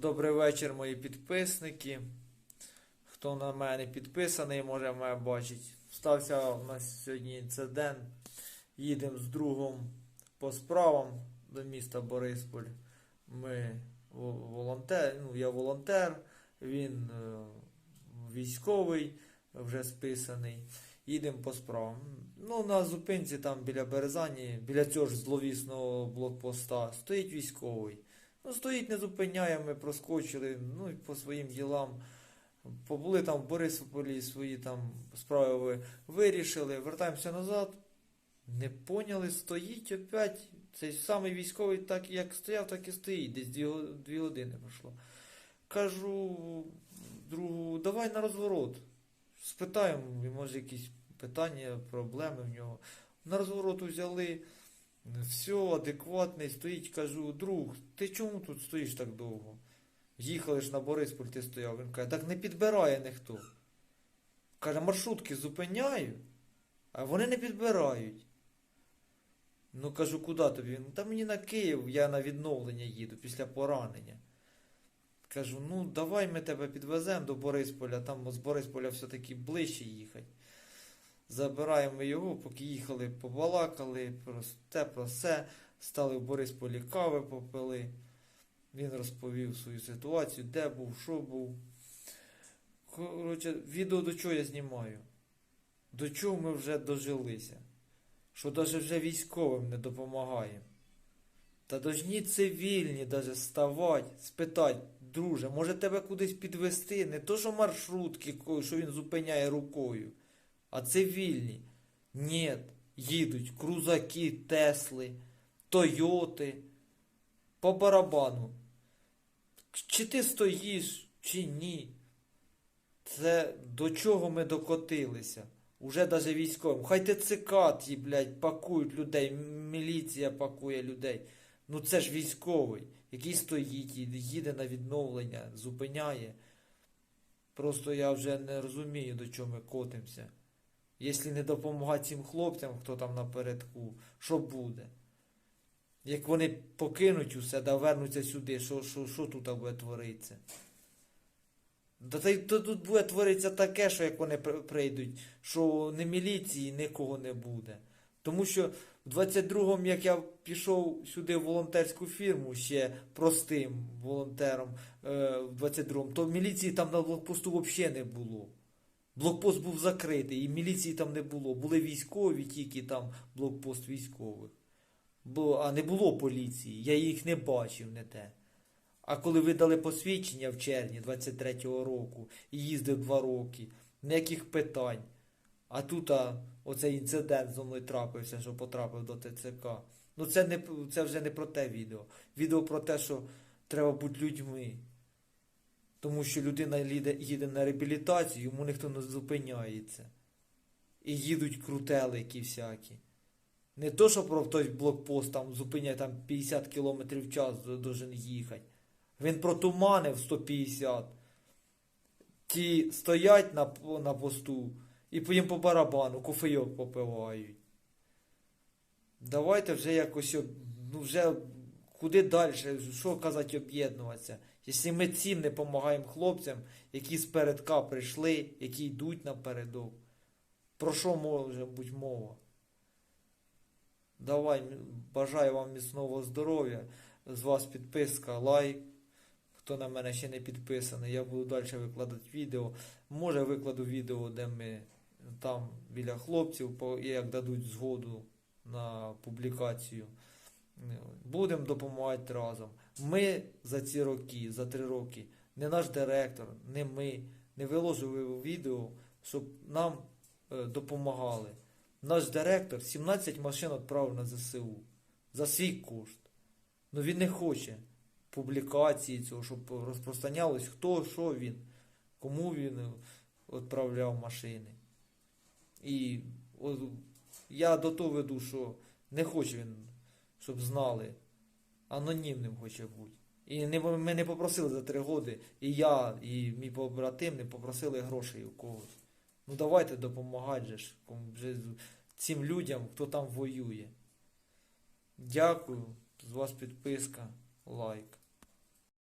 Добрий вечір, мої підписники. Хто на мене підписаний, може мене бачить. Стався у нас сьогодні інцидент. Їдемо з другом по справам до міста Борисполь. Ми волонтер, ну, я волонтер, він е, військовий, вже списаний. Їдемо по справам. Ну, на зупинці там біля Березані, біля цього ж зловісного блокпоста, стоїть військовий. Ну, стоїть, не зупиняє, ми проскочили, ну і по своїм ділам. Побули там в Борисполі, свої там справи ви- вирішили, вертаємося назад. Не поняли, стоїть опять. Цей самий військовий, так як стояв, так і стоїть. Десь дві, дві години пройшло. Кажу другу, давай на розворот. Спитаємо, може якісь питання, проблеми в нього. На розворот взяли. Все, адекватний, стоїть, кажу, друг, ти чому тут стоїш так довго? Їхали ж на Борисполь, ти стояв. Він каже, так не підбирає ніхто. Каже, маршрутки зупиняю, а вони не підбирають. Ну кажу, куди тобі? Він, та мені на Київ, я на відновлення їду після поранення. Кажу, ну давай ми тебе підвеземо до Борисполя, там з Борисполя все-таки ближче їхати. Забираємо його, поки їхали, побалакали про те, про все. Стали в Борисполі кави попили. Він розповів свою ситуацію, де був, що був. Коротше, відео до чого я знімаю? До чого ми вже дожилися? Що навіть вже військовим не допомагаємо. Та должні цивільні даже ставати, спитати, друже, може тебе кудись підвести? Не то, що маршрутки, що він зупиняє рукою, а цивільні. Ні, їдуть крузаки, Тесли, Тойоти, по барабану. Чи ти стоїш, чи ні? Це до чого ми докотилися? Уже даже військовим. Хай ті, блядь, пакують людей, міліція пакує людей. Ну це ж військовий, який стоїть, їде на відновлення, зупиняє. Просто я вже не розумію, до чого ми котимося. Якщо не допомагати цим хлопцям, хто там напередку, що буде? Як вони покинуть усе, да вернуться сюди, що, що, що тут буде творитися? Да та й тут буде творитися таке, що як вони прийдуть, що ні міліції, нікого не буде. Тому що в 22-му, як я пішов сюди в волонтерську фірму ще простим волонтером е, в 22-му, то міліції там на блокпосту взагалі не було. Блокпост був закритий, і міліції там не було. Були військові, тільки там блокпост військових. Бо, а не було поліції, я їх не бачив, не те. А коли видали посвідчення в червні 23-го року і їздив два роки, ніяких питань. А тут а, оцей інцидент зо мною трапився, що потрапив до ТЦК. Ну це, не, це вже не про те відео. Відео про те, що треба бути людьми. Тому що людина їде, на реабілітацію, йому ніхто не зупиняється. І їдуть крутелики всякі. Не то, що про той блокпост там зупиняє там 50 км в час должен їхати. Він протуманив 150. Ті стоять на, на посту і їм по барабану кофейок попивають. Давайте вже якось, ну вже куди далі, що казати, об'єднуватися. Якщо ми цим не допомагаємо хлопцям, які з передка прийшли, які йдуть напередок, про що може бути мова? Давай, бажаю вам міцного здоров'я. З вас підписка, лайк. Хто на мене ще не підписаний, я буду далі викладати відео. Може викладу відео, де ми там біля хлопців, як дадуть згоду на публікацію. Будемо допомагати разом. Ми за ці роки, за три роки, не наш директор, не ми, не виложили відео, щоб нам е, допомагали. Наш директор 17 машин відправив на ЗСУ за свій кошт. Ну він не хоче публікації цього, щоб розпространялось, хто, що він, кому він е, відправляв машини. І от, я до того веду, що не хоче він, щоб знали. Анонімним хоче бути. І не, ми не попросили за три роки, і я, і мій побратим не попросили грошей у когось. Ну давайте допомагати же ж, цим людям, хто там воює. Дякую. З вас підписка, лайк.